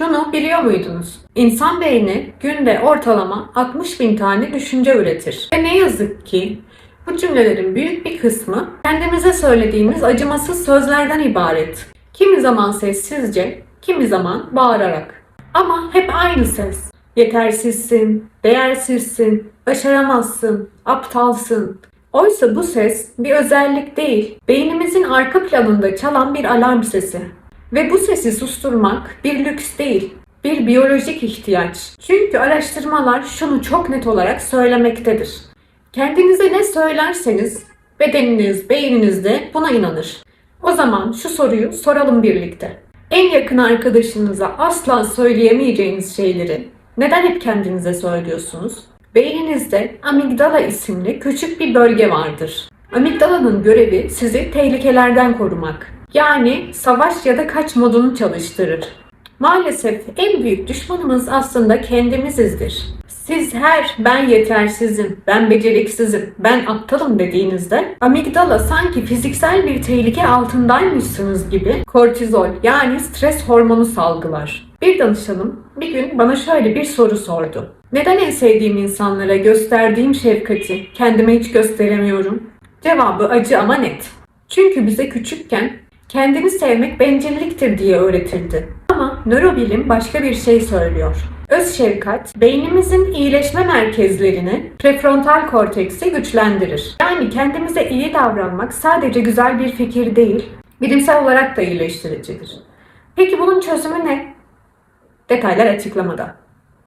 Şunu biliyor muydunuz? İnsan beyni günde ortalama 60 bin tane düşünce üretir. Ve ne yazık ki bu cümlelerin büyük bir kısmı kendimize söylediğimiz acımasız sözlerden ibaret. Kimi zaman sessizce, kimi zaman bağırarak. Ama hep aynı ses. Yetersizsin, değersizsin, başaramazsın, aptalsın. Oysa bu ses bir özellik değil, beynimizin arka planında çalan bir alarm sesi. Ve bu sesi susturmak bir lüks değil, bir biyolojik ihtiyaç. Çünkü araştırmalar şunu çok net olarak söylemektedir. Kendinize ne söylerseniz bedeniniz, beyniniz de buna inanır. O zaman şu soruyu soralım birlikte. En yakın arkadaşınıza asla söyleyemeyeceğiniz şeyleri neden hep kendinize söylüyorsunuz? Beyninizde amigdala isimli küçük bir bölge vardır. Amigdalanın görevi sizi tehlikelerden korumak. Yani savaş ya da kaç modunu çalıştırır. Maalesef en büyük düşmanımız aslında kendimizizdir. Siz her ben yetersizim, ben beceriksizim, ben aptalım dediğinizde amigdala sanki fiziksel bir tehlike altındaymışsınız gibi kortizol yani stres hormonu salgılar. Bir danışanım bir gün bana şöyle bir soru sordu. Neden en sevdiğim insanlara gösterdiğim şefkati kendime hiç gösteremiyorum? Cevabı acı ama net. Çünkü bize küçükken kendini sevmek bencilliktir diye öğretildi. Ama nörobilim başka bir şey söylüyor. Öz şefkat, beynimizin iyileşme merkezlerini, prefrontal korteksi güçlendirir. Yani kendimize iyi davranmak sadece güzel bir fikir değil, bilimsel olarak da iyileştiricidir. Peki bunun çözümü ne? Detaylar açıklamada.